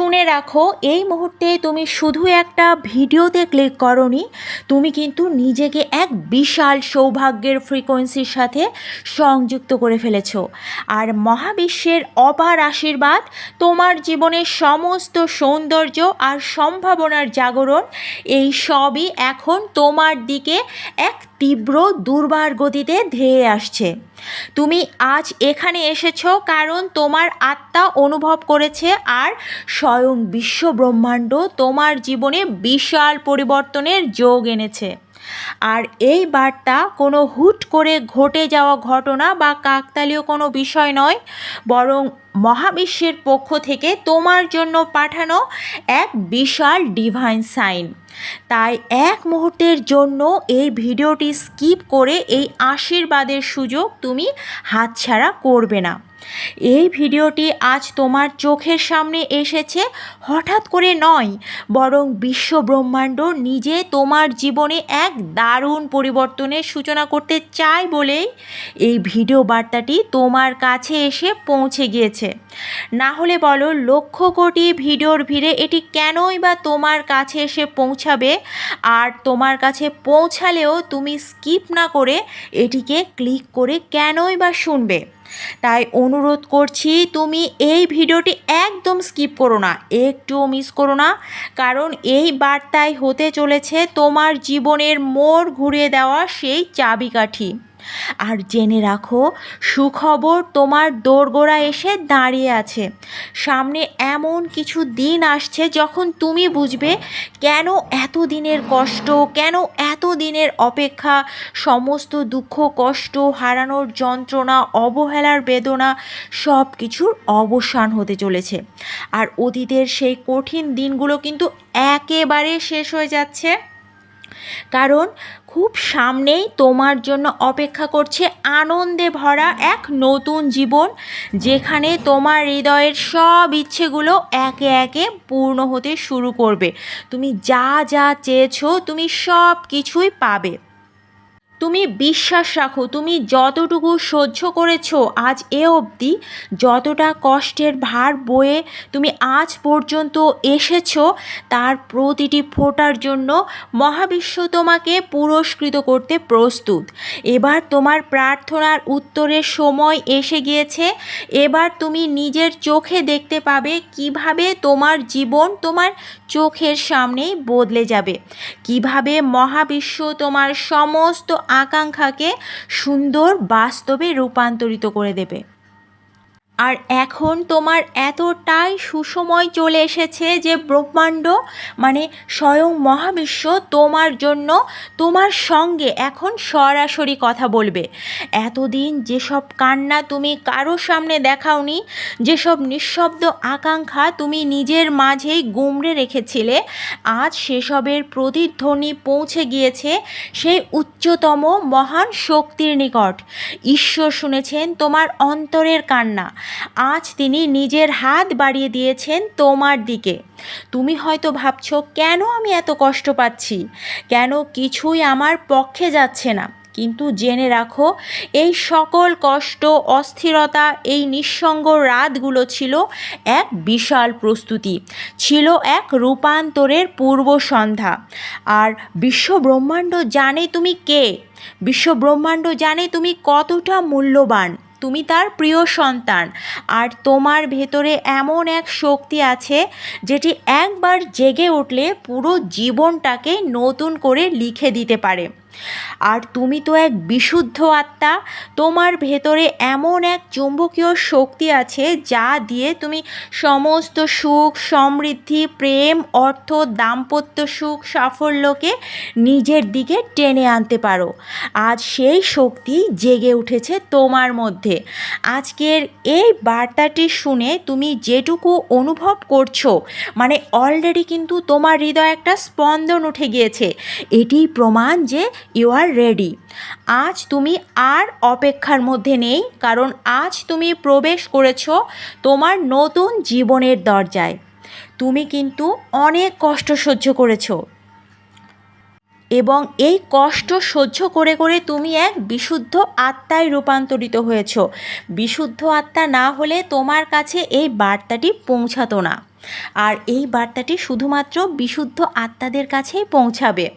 শুনে রাখো, এই মুহূর্তে তুমি শুধু একটা ভিডিওতে ক্লিক করনি, তুমি কিন্তু নিজেকে এক বিশাল সৌভাগ্যের ফ্রিকোয়েন্সির সাথে সংযুক্ত করে ফেলেছো। আর মহাবিশ্বের অপার আশীর্বাদ, তোমার জীবনের সমস্ত সৌন্দর্য আর সম্ভাবনার জাগরণ, এই সবই এখন তোমার দিকে এক তীব্র দুর্বার গতিতে ধেয়ে আসছে। তুমি আজ এখানে এসেছ কারণ তোমার আত্মা অনুভব করেছে আর স্বয়ং বিশ্ব ব্রহ্মাণ্ড তোমার জীবনে বিশাল পরিবর্তনের যোগ এনেছে। আর এই বার্তা কোনো হুট করে ঘটে যাওয়া ঘটনা বা কাকতালীয় কোনো বিষয় নয়, বরং মহাবিশ্বের পক্ষ থেকে তোমার জন্য পাঠানো এক বিশাল ডিভাইন সাইন তাই এক মুহূর্তের জন্য এই ভিডিওটি স্কিপ করে এই আশীর্বাদের সুযোগ তুমি হাতছাড়া করবে না। এই ভিডিওটি আজ তোমার চোখের সামনে এসেছে, হঠাৎ করে নয়, বরং বিশ্ব ব্রহ্মাণ্ড নিজে তোমার জীবনে এক দারুণ পরিবর্তনের সূচনা করতে চায় বলেই এই ভিডিও বার্তাটি তোমার কাছে এসে পৌঁছে গিয়েছে। না হলে বলো, লক্ষ কোটি ভিডিওর ভিড়ে এটি কেনই বা তোমার কাছে এসে পৌঁছাবে আর তোমার কাছে পৌঁছালেও তুমি স্কিপ না করে এটিকে ক্লিক করে কেনই বা শুনবে। তাই অনুরোধ করছি, তুমি এই ভিডিওটি একদম স্কিপ করো না, একটুও মিস করো না। কারণ এই বার্তায় হতে চলেছে তোমার জীবনের মোড় ঘুরিয়ে দেওয়া সেই চাবিকাঠি। আর জেনে রাখো, সুখবর তোমার দোরগোড়া এসে দাঁড়িয়ে আছে। সামনে এমন কিছু দিন আসছে যখন তুমি বুঝবে কেন এত দিনের কষ্ট, কেন এত দিনের অপেক্ষা, সমস্ত দুঃখ, কষ্ট, হারানোর যন্ত্রণা, অবহেলার বেদনা সব কিছুর অবসান হতে চলেছে। আর অতীতের সেই কঠিন দিনগুলো কিন্তু একেবারে শেষ হয়ে যাচ্ছে। কারণ খুব সামনেই তোমার জন্য অপেক্ষা করছে আনন্দে ভরা এক নতুন জীবন, যেখানে তোমার হৃদয়ের সব ইচ্ছেগুলো একে একে পূর্ণ হতে শুরু করবে। তুমি যা যা চেয়েছো তুমি সব কিছুই পাবে। তুমি বিশ্বাস রাখো, তুমি যতটুকু সহ্য করেছ আজ এ অবধি, যতটা কষ্টের ভার বয়ে তুমি আজ পর্যন্ত এসেছ, তার প্রতিটি ফোটার জন্য মহাবিশ্ব তোমাকে পুরস্কৃত করতে প্রস্তুত। এবার তোমার প্রার্থনার উত্তরের সময় এসে গিয়েছে, এবার তুমি নিজের চোখে দেখতে পাবে কীভাবে তোমার জীবন তোমার চোখের সামনেই বদলে যাবে, কীভাবে মহাবিশ্ব তোমার সমস্ত আকাঙ্ক্ষাকে সুন্দর বাস্তবে রূপান্তরিত করে দেবে। আর এখন তোমার এতটাই সুসময় চলে এসেছে যে ব্রহ্মাণ্ড মানে স্বয়ং মহাবিশ্ব তোমার জন্য, তোমার সঙ্গে এখন সরাসরি কথা বলবে। এতদিন যেসব কান্না তুমি কারও সামনে দেখাওনি, যেসব নিঃশব্দ আকাঙ্ক্ষা তুমি নিজের মাঝেই গুমড়ে রেখেছিলে, আজ সেসবের প্রতিধ্বনি পৌঁছে গিয়েছে সেই উচ্চতম মহান শক্তির নিকট। ঈশ্বর শুনেছেন তোমার অন্তরের কান্না। আজ তিনি নিজের হাত বাড়িয়ে দিয়েছেন তোমার দিকে। তুমি হয়তো ভাবছ, কেন আমি এত কষ্ট পাচ্ছি? কেন কিছুই আমার পক্ষে যাচ্ছে না? কিন্তু জেনে রাখো, এই সকল কষ্ট, অস্থিরতা, এই নিঃসঙ্গ রাতগুলো ছিল এক বিশাল প্রস্তুতি, ছিল এক রূপান্তরের পূর্ব সন্ধ্যা। আর বিশ্বব্রহ্মাণ্ড জানে তুমি কে? বিশ্বব্রহ্মাণ্ড জানে তুমি কতটা মূল্যবান? তুমি তার প্রিয় সন্তান। আর তোমার ভেতরে এমন এক শক্তি আছে, যেটি একবার জেগে উঠলে পুরো জীবনটাকে নতুন করে লিখে দিতে পারে। আর তুমি তো এক বিশুদ্ধ আত্মা, তোমার ভেতরে এমন এক চুম্বকীয় শক্তি আছে যা দিয়ে তুমি সমস্ত সুখ, সমৃদ্ধি, প্রেম, অর্থ, দাম্পত্য সুখ, সাফল্যকে নিজের দিকে টেনে আনতে পারো। আজ সেই শক্তি জেগে উঠেছে তোমার মধ্যে। আজকের এই বার্তাটি শুনে তুমি যেটুকু অনুভব করছ মানে অলরেডি কিন্তু তোমার হৃদয় একটা স্পন্দন উঠে গিয়েছে। এটি প্রমাণ যে ইউ আর রেডি আজ তুমি আর অপেক্ষার মধ্যে নেই, কারণ আজ তুমি প্রবেশ করেছ তোমার নতুন জীবনের দরজায়। তুমি কিন্তু অনেক কষ্ট সহ্য করেছ। এবং এই কষ্ট সহ্য করে করে তুমি এক বিশুদ্ধ আত্মায় রূপান্তরিত হয়েছ। বিশুদ্ধ আত্মা না হলে তোমার কাছে এই বার্তাটি পৌঁছাতো না। আর এই বার্তাটি শুধুমাত্র বিশুদ্ধ আত্মাদের কাছেই পৌঁছাবে।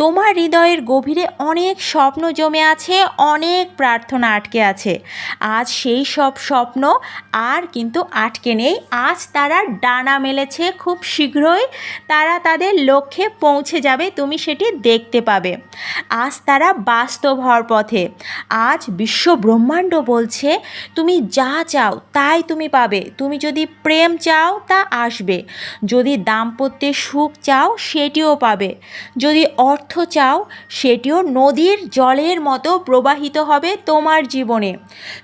তোমার হৃদয়ের গভীরে অনেক স্বপ্ন জমে আছে, অনেক প্রার্থনা আটকে আছে। আজ সেই সব স্বপ্ন আর কিন্তু আটকে নেই। আজ তারা ডানা মেলেছে খুব শীঘ্রই। তারা তাদের লক্ষ্যে পৌঁছে যাবে, তুমি সেটি দেখতে পাবে। আজ তারা বাস্তব হওয়ার পথে। আজ বিশ্ব ব্রহ্মাণ্ড বলছে, তুমি যা চাও তাই তুমি পাবে। তুমি যদি প্রেম চাও তা আসবে। যদি দাম্পত্যের সুখ চাও সেটিও পাবে। যদি অর্থ চাও, সেটিও নদীর জলের মতো প্রবাহিত হবে তোমার জীবনে।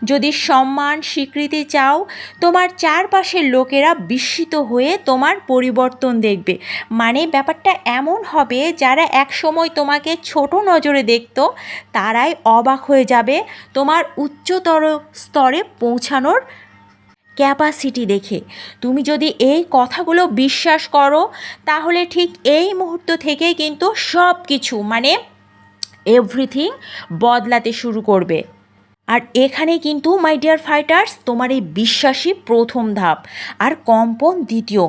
যদি সম্মান, স্বীকৃতি চাও, তোমার চারপাশের লোকেরা বিস্মিত হয়ে তোমার পরিবর্তন দেখবে। মানে ব্যাপারটা এমন হবে, যারা একসময় তোমাকে ছোট নজরে দেখতো, তারাই অবাক হয়ে যাবে তোমার উচ্চতর স্তরে পৌঁছানোর ক্যাপাসিটি দেখে। তুমি যদি এই কথাগুলো বিশ্বাস করো, তাহলে ঠিক এই মুহূর্ত থেকেই কিন্তু সব কিছু মানে এভরিথিং বদলাতে শুরু করবে। আর এখানে কিন্তু মাই ডিয়ার ফাইটার্স তোমার এই বিশ্বাসী প্রথম ধাপ আর কম্পন দ্বিতীয়।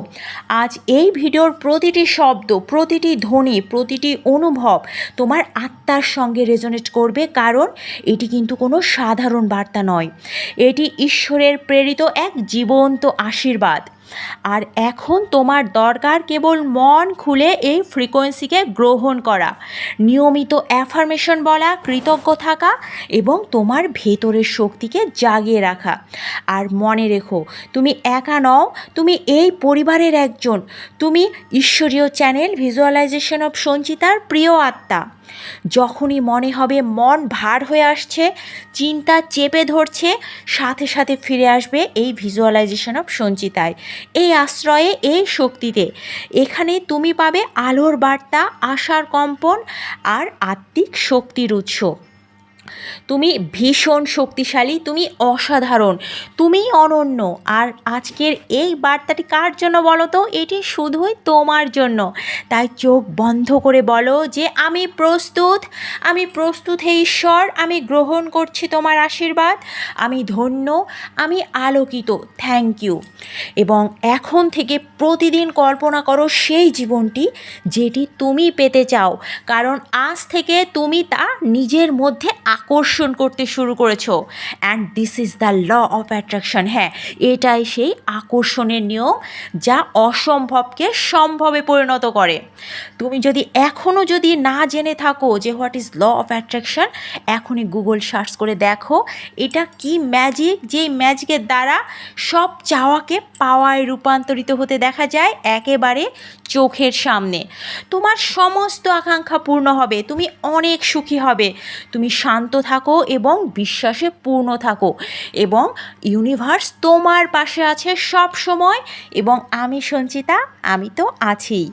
আজ এই ভিডিওর প্রতিটি শব্দ, প্রতিটি ধ্বনি, প্রতিটি অনুভব তোমার আত্মার সঙ্গে রেজনেট করবে, কারণ এটি কিন্তু কোনো সাধারণ বার্তা নয়। এটি ঈশ্বরের প্রেরিত এক জীবন্ত আশীর্বাদ। আর এখন তোমার দরকার কেবল মন খুলে এই ফ্রিকোয়েন্সিকে গ্রহণ করা। নিয়মিত অ্যাফার্মেশন বলা, কৃতজ্ঞ থাকা এবং তোমার ভেতরের শক্তিকে জাগিয়ে রাখা। আর মনে রেখো, তুমি একা নও, তুমি এই পরিবারের একজন। তুমি ঈশ্বরীয় চ্যানেল ভিজুয়ালাইজেশন অফ সঞ্চিতার প্রিয় আত্মা। যখনই মনে হবে মন ভার হয়ে আসছে, চিন্তা চেপে ধরছে, সাথে সাথে ফিরে আসবে এই ভিজুয়ালাইজেশন অফ সঞ্চিতায়, এই আশ্রয়ে, এই শক্তিতে। এখানে তুমি পাবে আলোর বার্তা, আশার কম্পন আর আত্মিক শক্তির উৎস। তুমি ভীষণ শক্তিশালী, তুমি অসাধারণ, তুমি অনন্য। আর আজকের এই বার্তাটি কার জন্য বলো তো? এটি শুধুই তোমার জন্য। তাই চোখ বন্ধ করে বলো যে, আমি প্রস্তুত আমি প্রস্তুত হে ঈশ্বর, আমি গ্রহণ করছি তোমার আশীর্বাদ, আমি ধন্য, আমি আলোকিত থ্যাংক ইউ এবং এখন থেকে প্রতিদিন কল্পনা করো সেই জীবনটি যেটি তুমি পেতে চাও। কারণ আজ থেকে তুমি তা নিজের মধ্যে আকর্ষণ করতে শুরু করেছ। And this is the law of attraction হ্যাঁ এটাই সেই আকর্ষণের নিয়ম যা অসম্ভবকে সম্ভবে পরিণত করে। তুমি যদি এখনও যদি না জেনে থাকো যে what is law of attraction এখনই গুগল সার্চ করে দেখো, এটা কি ম্যাজিক যেই ম্যাজিকের দ্বারা সব চাওয়াকে পাওয়ায় রূপান্তরিত হতে দেখা যায় একেবারে চোখের সামনে। তোমার সমস্ত আকাঙ্ক্ষা পূর্ণ হবে, তুমি অনেক সুখী হবে, তুমি শান্ত থাকো এবং বিশ্বাসে পূর্ণ থাকো। এবং ইউনিভার্স তোমার পাশে আছে সব সময় এবং আমি সঞ্চিতা, আমি তো আছি।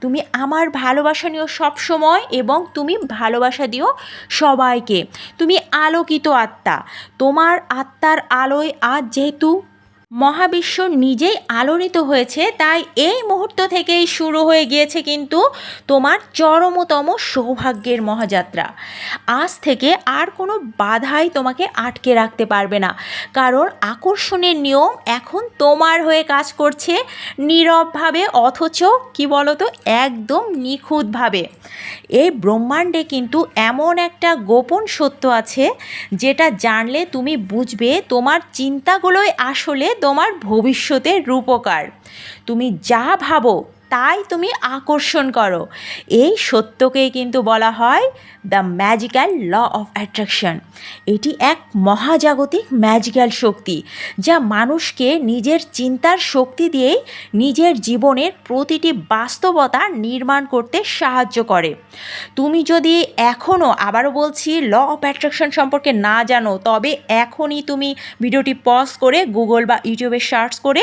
তুমি আমার ভালোবাসা নিও সব সময় এবং তুমি ভালোবাসা দিও সবাইকে। তুমি আলোকিত আত্মা। তোমার আত্মার আলোয় আজ যেহেতু মহাবিশ্ব নিজেই আলোড়িত হয়েছে, তাই এই মুহূর্ত থেকেই শুরু হয়ে গিয়েছে কিন্তু তোমার চরমতম সৌভাগ্যের মহাযাত্রা। আজ থেকে আর কোনো বাধাই তোমাকে আটকে রাখতে পারবে না, কারণ আকর্ষণের নিয়ম এখন তোমার হয়ে কাজ করছে নীরবভাবে, অথচ কি বলতো, একদম নিখুঁতভাবে। এই ব্রহ্মাণ্ডে কিন্তু এমন একটা গোপন সত্য আছে, যেটা জানলে তুমি বুঝবে তোমার চিন্তাগুলোই আসলে তোমার ভবিষ্যতের রূপকার। তুমি যা ভাবো তাই তুমি আকর্ষণ করো। এই সত্যকেই কিন্তু বলা হয় the magical law of attraction এটি এক মহাজাগতিক ম্যাজিক্যাল শক্তি, যা মানুষকে নিজের চিন্তার শক্তি দিয়েই নিজের জীবনের প্রতিটি বাস্তবতা নির্মাণ করতে সাহায্য করে। তুমি যদি এখনও আবারও বলছি ল অফ অ্যাট্রাকশন সম্পর্কে না জানো, তবে এখনই তুমি ভিডিওটি পজ করে গুগল বা ইউটিউবে সার্চ করে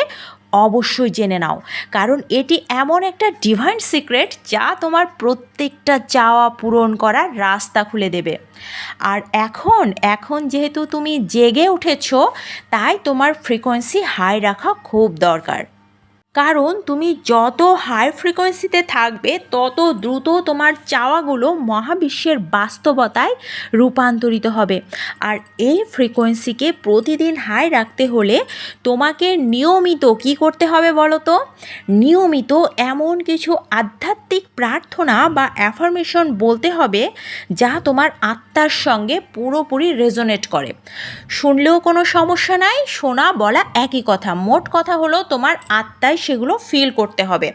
অবশ্যই জেনে নাও। কারণ এটি এমন একটা ডিভাইন সিক্রেট যা তোমার প্রত্যেকটা চাওয়া পূরণ করার রাস্তা খুলে দেবে। আর এখন এখন যেহেতু তুমি জেগে উঠেছ, তাই তোমার ফ্রিকোয়েন্সি হাই রাখা খুব দরকার। কারণ তুমি যত হাই ফ্রিকোয়েন্সিতে থাকবে, তত দ্রুত তোমার চাওয়াগুলো মহাবিশ্বের বাস্তবতায় রূপান্তরিত হবে। আর এই ফ্রিকোয়েন্সিকে প্রতিদিন হাই রাখতে হলে তোমাকে নিয়মিত কি করতে হবে বলো তো নিয়মিত এমন কিছু আধ্যাত্মিক প্রার্থনা বা অ্যাফার্মেশন বলতে হবে যা তোমার আত্মার সঙ্গে পুরোপুরি রেজোনেট করে। শুনলেও কোনো সমস্যা নাই, শোনা বলা একই কথা। মোট কথা হলো তোমার আত্মায় সেগুলো ফিল করতে হবে।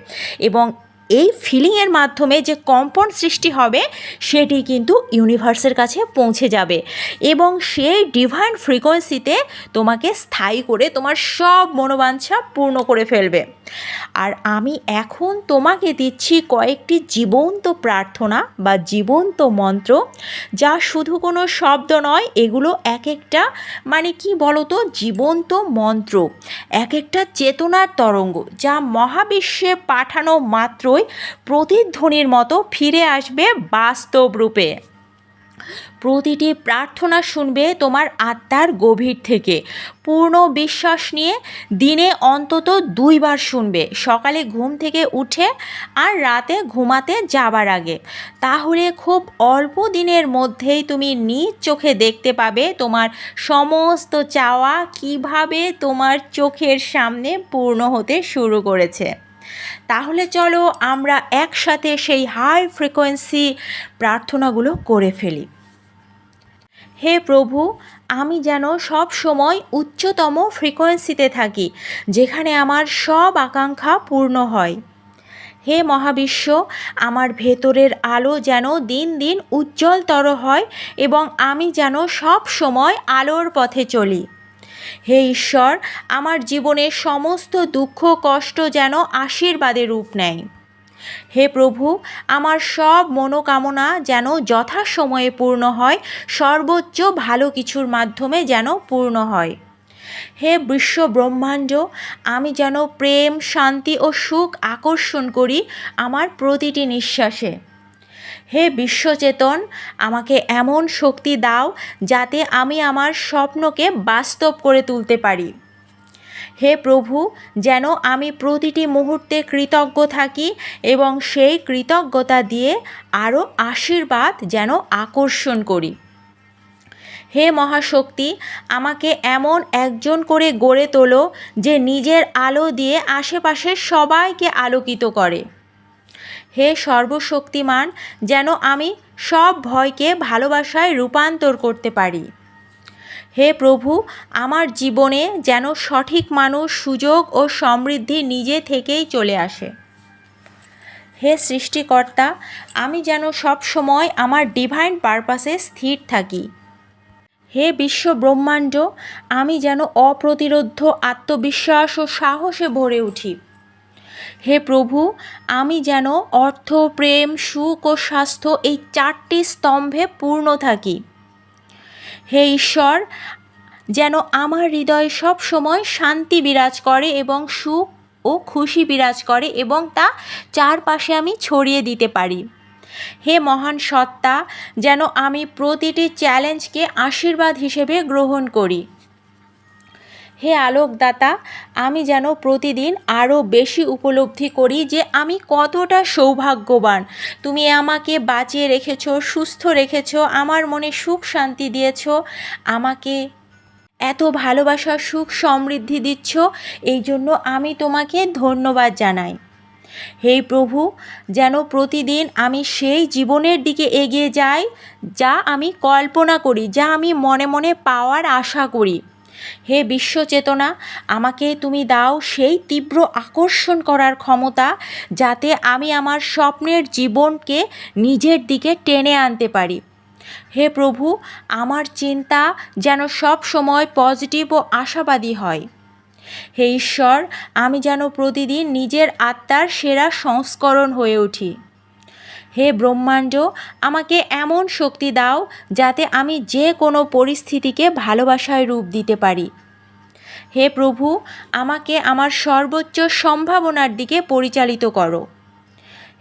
এবং এই ফিলিংয়ের মাধ্যমে যে কম্পন সৃষ্টি হবে, সেটি কিন্তু ইউনিভার্সের কাছে পৌঁছে যাবে। এবং সেই ডিভাইন ফ্রিকোয়েন্সিতে তোমাকে স্থায়ী করে তোমার সব মনোবাঞ্ছা পূর্ণ করে ফেলবে। আর আমি এখন তোমাকে দিচ্ছি কয়েকটি জীবন্ত প্রার্থনা বা জীবন্ত মন্ত্র, যা শুধু কোনো শব্দ নয়, এগুলো এক একটা মানে কি বলতো? জীবন্ত মন্ত্র। এক একটা চেতনার তরঙ্গ, যা মহাবিশ্বে পাঠানো মাত্রই প্রতিধ্বনির মতো ফিরে আসবে বাস্তব রূপে। প্রতিটি প্রার্থনা শুনবে তোমার আত্মার গভীর থেকে। পূর্ণ বিশ্বাস নিয়ে দিনে অন্তত দুইবার শুনবে। সকালে ঘুম থেকে উঠে আর রাতে ঘুমাতে যাবার আগে। তাহলে খুব অল্প দিনের মধ্যেই তুমি নিজ চোখে দেখতে পাবে তোমার সমস্ত চাওয়া কীভাবে তোমার চোখের সামনে পূর্ণ হতে শুরু করেছে। তাহলে চলো আমরা একসাথে সেই হাই ফ্রিকোয়েন্সি প্রার্থনাগুলো করে ফেলি। হে প্রভু, আমি যেন সব সময় উচ্চতম ফ্রিকোয়েন্সিতে থাকি, যেখানে আমার সব আকাঙ্ক্ষা পূর্ণ হয়। হে মহাবিশ্ব, আমার ভেতরের আলো যেন দিন দিন উজ্জ্বলতর হয় এবং আমি যেন সব সময় আলোর পথে চলি। হে ঈশ্বর, আমার জীবনের সমস্ত দুঃখ, কষ্ট যেন আশীর্বাদে রূপ নেয়। হে প্রভু, আমার সব মনোকামনা যেন যথাসময়ে পূর্ণ হয়, সর্বোচ্চ ভালো কিছুর মাধ্যমে যেন পূর্ণ হয়। হে বিশ্ব ব্রহ্মাণ্ড আমি যেন প্রেম, শান্তি ও সুখ আকর্ষণ করি আমার প্রতিটি নিঃশ্বাসে। হে বিশ্বচেতন, আমাকে এমন শক্তি দাও যাতে আমি আমার স্বপ্নকে বাস্তব করে তুলতে পারি। হে প্রভু, যেন আমি প্রতিটি মুহূর্তে কৃতজ্ঞ থাকি এবং সেই কৃতজ্ঞতা দিয়ে আরও আশীর্বাদ যেন আকর্ষণ করি। হে মহাশক্তি, আমাকে এমন একজন করে গড়ে তোলো যে নিজের আলো দিয়ে আশেপাশের সবাইকে আলোকিত করে। হে সর্বশক্তিমান, যেন আমি সব ভয়কে ভালোবাসায় রূপান্তর করতে পারি। হে প্রভু, আমার জীবনে যেন সঠিক মানুষ সুযোগ ও সমৃদ্ধি নিজে থেকেই চলে আসে। হে সৃষ্টিকর্তা, আমি যেন সব সময় আমার ডিভাইন পারপাসে স্থির থাকি। হে বিশ্ব ব্রহ্মাণ্ড আমি যেন অপ্রতিরোধ, আত্মবিশ্বাস ও সাহসে ভরে উঠি। হে প্রভু, আমি যেন অর্থ, প্রেম, সুখ ও স্বাস্থ্য এই চারটি স্তম্ভে পূর্ণ থাকি। হে ঈশ্বর, যেন আমার হৃদয় সব সময় শান্তি বিরাজ করে এবং সুখ ও খুশি বিরাজ করে এবং তা চারপাশে আমি ছড়িয়ে দিতে পারি। হে মহান সত্তা, যেন আমি প্রতিটি চ্যালেঞ্জকে আশীর্বাদ হিসেবে গ্রহণ করি। হে আলোকদাতা, আমি যেন প্রতিদিন আরও বেশি উপলব্ধি করি যে আমি কতটা সৌভাগ্যবান। তুমি আমাকে বাঁচিয়ে রেখেছ, সুস্থ রেখেছ, আমার মনে সুখ শান্তি দিয়েছ, আমাকে এত ভালোবাসা, সুখ সমৃদ্ধি দিচ্ছ, এই জন্য আমি তোমাকে ধন্যবাদ জানাই। হে প্রভু, যেন প্রতিদিন আমি সেই জীবনের দিকে এগিয়ে যাই, যা আমি কল্পনা করি, যা আমি মনে মনে পাওয়ার আশা করি। হে বিশ্বচেতনা, আমাকে তুমি দাও সেই তীব্র আকর্ষণ করার ক্ষমতা যাতে আমি আমার স্বপ্নের জীবনকে নিজের দিকে টেনে আনতে পারি। হে প্রভু, আমার চিন্তা যেন সব সময় পজিটিভ ও আশাবাদী হয়। হে ঈশ্বর, আমি যেন প্রতিদিন নিজের আত্মার সেরা সংস্করণ হয়ে উঠি। হে ব্রহ্মাণ্ড, আমাকে এমন শক্তি দাও যাতে আমি যে কোনো পরিস্থিতিকে ভালোবাসায় রূপ দিতে পারি। হে প্রভু, আমাকে আমার সর্বোচ্চ সম্ভাবনার দিকে পরিচালিত করো।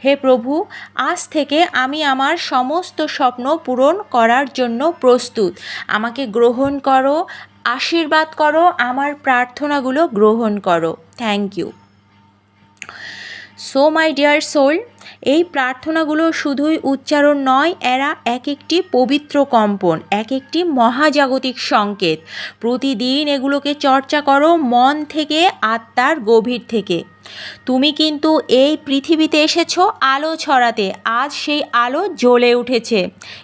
হে প্রভু, আজ থেকে আমি আমার সমস্ত স্বপ্ন পূরণ করার জন্য প্রস্তুত। আমাকে গ্রহণ করো, আশীর্বাদ করো, আমার প্রার্থনাগুলো গ্রহণ করো। Thank you so my dear soul এই প্রার্থনাগুলো শুধুই উচ্চারণ নয়, এরা এক একটি পবিত্র কম্পন এক একটি মহাজাগতিক সংকেত। প্রতিদিন এগুলোকে চর্চা করো মন থেকে, আত্মার গভীর থেকে। তুমি কিন্তু এই পৃথিবীতে এসেছ আলো ছড়াতে, আজ সেই আলো জ্বলে উঠেছে।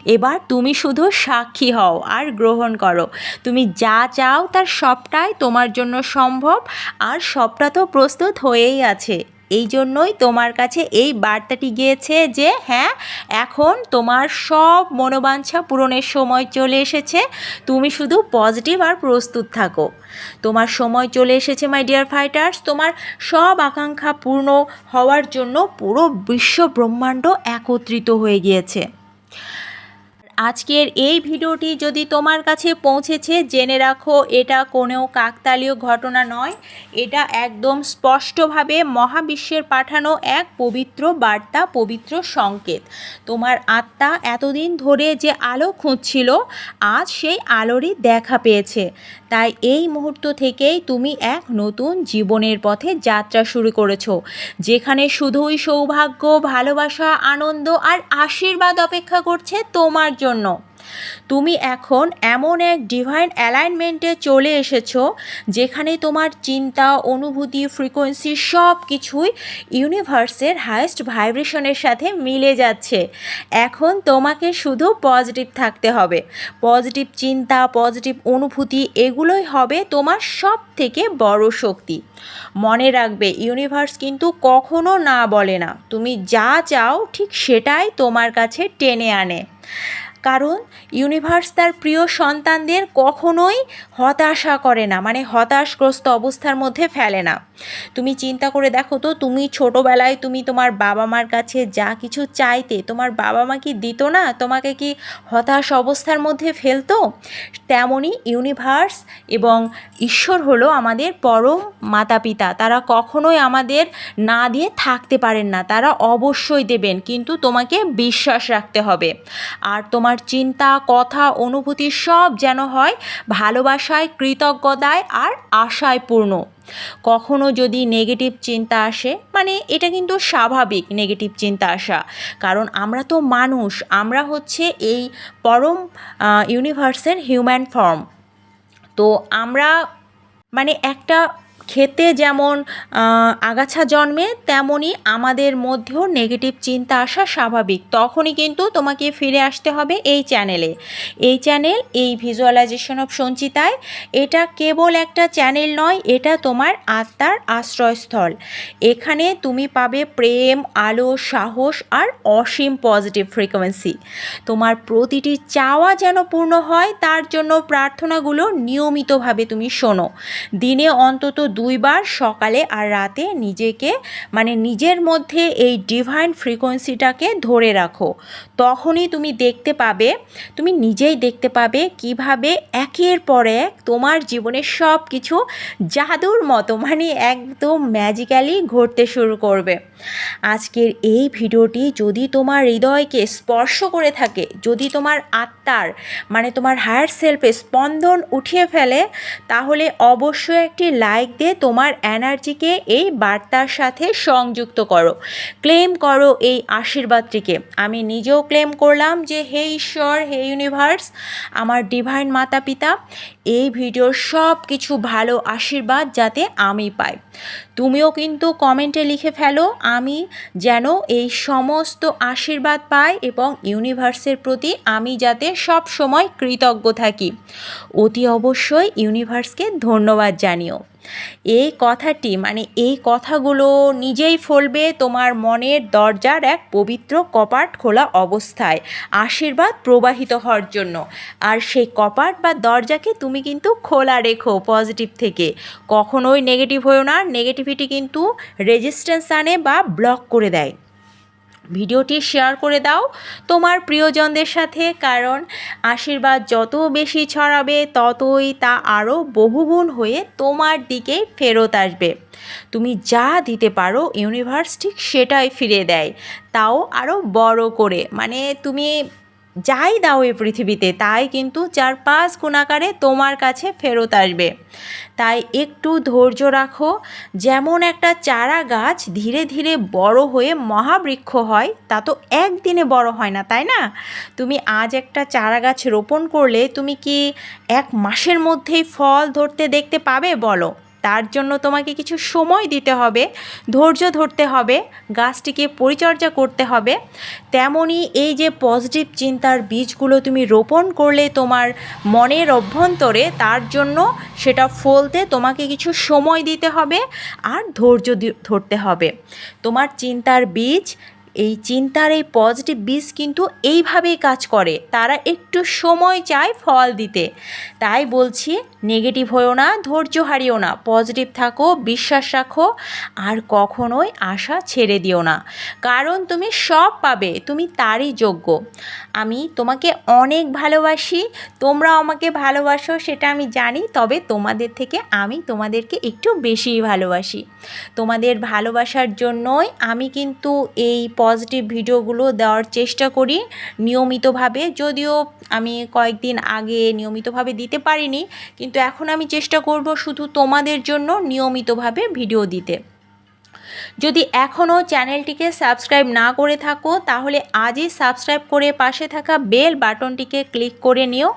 এবার তুমি শুধু সাক্ষী হও আর গ্রহণ করো। তুমি যা চাও তার সবটাই তোমার জন্য সম্ভব, আর সবটা তো প্রস্তুত হয়েই আছে। এই জন্যই তোমার কাছে এই বার্তাটি গিয়েছে যে হ্যাঁ এখন তোমার সব মনোবাঞ্ছা পূরণের সময় চলে এসেছে। তুমি শুধু পজিটিভ আর প্রস্তুত থাকো। তোমার সময় চলে এসেছে মাই ডিয়ার ফাইটার্স তোমার সব আকাঙ্ক্ষা পূর্ণ হওয়ার জন্য পুরো বিশ্ব ব্রহ্মাণ্ড একত্রিত হয়ে গিয়েছে। আজকের এই ভিডিওটি যদি তোমার কাছে পৌঁছেছে, জেনে রাখো, এটা কোনো কাকতালীয় ঘটনা নয়। এটা একদম স্পষ্টভাবে মহাবিশ্বের পাঠানো এক পবিত্র বার্তা, পবিত্র সংকেত। তোমার আত্মা এতদিন ধরে যে আলো খুঁজছিল, আজ সেই আলোরই দেখা পেয়েছে। তাই এই মুহূর্ত থেকেই তুমি এক নতুন জীবনের পথে যাত্রা শুরু করেছ, যেখানে শুধুই সৌভাগ্য, ভালোবাসা, আনন্দ আর আশীর্বাদ অপেক্ষা করছে তোমার জন্য। তুমি এখন এমন এক ডিভাইন অ্যালাইনমেন্টে চলে এসেছ, যেখানে তোমার চিন্তা, অনুভূতি ফ্রিকোয়েন্সি সব কিছুই ইউনিভার্সের হায়েস্ট ভাইব্রেশনের সাথে মিলে যাচ্ছে। এখন তোমাকে শুধু পজিটিভ থাকতে হবে। পজিটিভ চিন্তা পজিটিভ অনুভূতি, এগুলোই হবে তোমার সব থেকে বড় শক্তি। মনে রাখবে ইউনিভার্স কিন্তু কখনো না বলে না। তুমি যা চাও, ঠিক সেটাই তোমার কাছে টেনে আনে। কারণ ইউনিভার্স তার প্রিয় সন্তানদের কখনোই হতাশা করে না মানে হতাশগ্রস্ত অবস্থার মধ্যে ফেলে না। তুমি চিন্তা করে দেখো তো, তুমি ছোটোবেলায় তুমি তোমার বাবা মার কাছে যা কিছু চাইতে, তোমার বাবা মা কি দিত না? তোমাকে কি হতাশ অবস্থার মধ্যে ফেলতো? তেমনই ইউনিভার্স এবং ঈশ্বর হলো আমাদের পরম মাতা পিতা তারা কখনোই আমাদের না দিয়ে থাকতে পারেন না। তারা অবশ্যই দেবেন, কিন্তু তোমাকে বিশ্বাস রাখতে হবে। আর তোমার চিন্তা, কথা, অনুভূতি সব যেন হয় ভালোবাসায়, কৃতজ্ঞতায় আর আশায় পূর্ণ। কখনো যদি নেগেটিভ চিন্তা আসে মানে এটা কিন্তু স্বাভাবিক নেগেটিভ চিন্তা আসা। কারণ আমরা তো মানুষ, আমরা হচ্ছে এই পরম ইউনিভার্সের হিউম্যান ফর্ম তো আমরা মানে একটা খেতে যেমন আগাছা জন্মে তেমনই আমাদের মধ্যেও নেগেটিভ চিন্তা আসা স্বাভাবিক। তখনই কিন্তু তোমাকে ফিরে আসতে হবে এই চ্যানেলে এই চ্যানেল এই ভিজুয়ালাইজেশন অফ সঞ্চিতায়। এটা কেবল একটা চ্যানেল নয়, এটা তোমার আত্মার আশ্রয়স্থল। এখানে তুমি পাবে প্রেম, আলো, সাহস আর অসীম পজিটিভ ফ্রিকোয়েন্সি তোমার প্রতিটি চাওয়া যেন পূর্ণ হয়, তার জন্য প্রার্থনাগুলো নিয়মিতভাবে তুমি শোনো। দিনে অন্তত দুইবার সকালে আর রাতে নিজেকে মানে নিজের মধ্যে এই ডিভাইন ফ্রিকোয়েন্সিটাকে ধরে রাখো। তখনই তুমি দেখতে পাবে, তুমি নিজেই দেখতে পাবে কীভাবে একের পর এক তোমার জীবনের সব কিছু জাদুর মতো মানে একদম ম্যাজিক্যালি ঘটতে শুরু করবে। আজকের এই ভিডিওটি যদি তোমার হৃদয়কে স্পর্শ করে থাকে, যদি তোমার আত্মার মানে তোমার হায়ার সেলফে স্পন্দন উঠিয়ে ফেলে, তাহলে অবশ্যই একটি লাইক দিয়ে তোমার এনার্জিকে এই বার্তার সাথে সংযুক্ত করো। ক্লেম করো এই আশীর্বাদটিকে। আমি নিজেও ক্লেম করলাম যে, হে ঈশ্বর, হে ইউনিভার্স, আমার ডিভাইন মাতা পিতা এই ভিডিওর সব কিছু ভালো আশীর্বাদ যাতে আমি পাই। তুমিও কিন্তু কমেন্টে লিখে ফেলো, আমি যেন এই সমস্ত আশীর্বাদ পাই এবং ইউনিভার্সের প্রতি আমি যাতে সব সময় কৃতজ্ঞ থাকি। অতি অবশ্যই ইউনিভার্সকে ধন্যবাদ জানিও। এই কথাটি মানে এই কথাগুলো নিজেই ফলবে তোমার মনের দরজার এক পবিত্র কপাট খোলা অবস্থায়, আশীর্বাদ প্রবাহিত হওয়ার জন্য। আর সেই কপাট বা দরজাকে তুমি কিন্তু খোলা রেখো পজিটিভ থেকে। কখনোই নেগেটিভ হয়েও না নেগেটিভিটি কিন্তু রেজিস্ট্যান্স আনে বা ব্লক করে দেয়। ভিডিওটি শেয়ার করে দাও তোমার প্রিয়জনদের সাথে, কারণ আশীর্বাদ যত বেশি ছড়াবে ততই তা আরও বহুগুণ হয়ে তোমার দিকে ফেরত আসবে। তুমি যা দিতে পারো ইউনিভার্স ঠিক সেটাই ফিরে দেয়। তাও আরও বড় করে। মানে তুমি যাই দাও এই পৃথিবীতে, তাই কিন্তু চার পাঁচ গুণাকারে তোমার কাছে ফেরত আসবে। তাই একটু ধৈর্য রাখো, যেমন একটা চারা গাছ ধীরে ধীরে বড় হয়ে মহাবৃক্ষ হয়, তা তো একদিনে বড় হয় না, তাই না? তুমি আজ একটা চারা গাছ রোপণ করলে তুমি কি এক মাসের মধ্যেই ফল ধরতে দেখতে পাবে, বলো? তার জন্য তোমাকে কিছু সময় দিতে হবে, ধৈর্য ধরতে হবে, গাছটিকে পরিচর্যা করতে হবে। তেমনই এই যে পজিটিভ চিন্তার বীজগুলো তুমি রোপণ করলে তোমার মনের অভ্যন্তরে, তার জন্য সেটা ফলতে তোমাকে কিছু সময় দিতে হবে আর ধৈর্য ধরতে হবে। তোমার চিন্তার বীজ এই চিন্তার এই পজিটিভ বীজ কিন্তু এইভাবেই কাজ করে। তারা একটু সময় চায় ফল দিতে। তাই বলছি নেগেটিভ হয়েও না, ধৈর্য হারিও না। পজিটিভ থাকো, বিশ্বাস রাখো, আর কখনোই আশা ছেড়ে দিও না। কারণ তুমি সব পাবে, তুমি তারই যোগ্য। আমি তোমাকে অনেক ভালোবাসি তোমরাও আমাকে ভালোবাসো, সেটা আমি জানি, তবে তোমাদের থেকে আমি তোমাদেরকে একটু বেশিই ভালোবাসি। তোমাদের ভালোবাসার জন্যই আমি কিন্তু এই পজিটিভ ভিডিওগুলো দেওয়ার চেষ্টা করি নিয়মিতভাবে। যদিও আমি কয়েকদিন আগে নিয়মিতভাবে দিতে পারিনি, কিন্তু এখন আমি চেষ্টা করব শুধু তোমাদের জন্য নিয়মিতভাবে ভিডিও দিতে। যদি এখনও চ্যানেলটিকে সাবস্ক্রাইব না করে থাকো, তাহলে আজই সাবস্ক্রাইব করে পাশে থাকা বেল বাটনটিকে ক্লিক করে নিও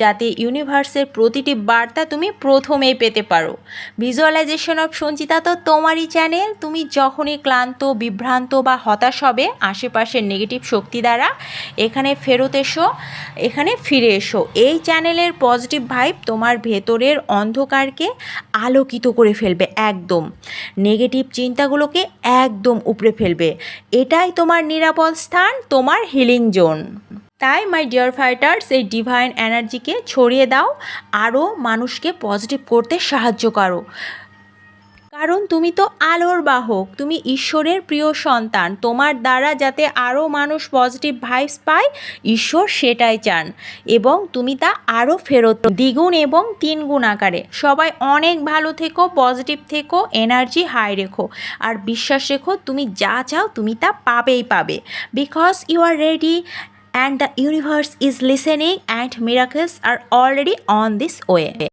যাতে ইউনিভার্সের প্রতিটি বার্তা তুমি প্রথমেই পেতে পারো। ভিজুয়ালাইজেশন অফ সঞ্চিতা তো তোমারই চ্যানেল। তুমি যখনই ক্লান্ত, বিভ্রান্ত বা হতাশ হবে, আশেপাশের নেগেটিভ শক্তি দ্বারা এখানে ফেরত এসো, এখানে ফিরে এসো। এই চ্যানেলের পজিটিভ ভাইব তোমার ভেতরের অন্ধকারকে আলোকিত করে ফেলবে, একদম। নেগেটিভ চিন্তাগুলোকে একদম উপড়ে ফেলবে। এটাই তোমার নিরাপদ স্থান, তোমার হিলিং জোন তাই মাই ডিয়ার ফাইটার্স এই ডিভাইন এনার্জিকে ছড়িয়ে দাও, আরও মানুষকে পজিটিভ করতে সাহায্য করো। কারণ তুমি তো আলোর বাহক, তুমি ঈশ্বরের প্রিয় সন্তান। তোমার দ্বারা যাতে আরও মানুষ পজিটিভ ভাইবস পায়, ঈশ্বর সেটাই চান। এবং তুমি তা আরও ফেরত দ্বিগুণ এবং তিন গুণ আকারে। সবাই অনেক ভালো থেকো পজিটিভ থেকো এনার্জি হাই রেখো। আর বিশ্বাস রেখো, তুমি যা চাও তুমি তা পাবেই পাবে। Because you are ready and the universe is listening and miracles are already on this way.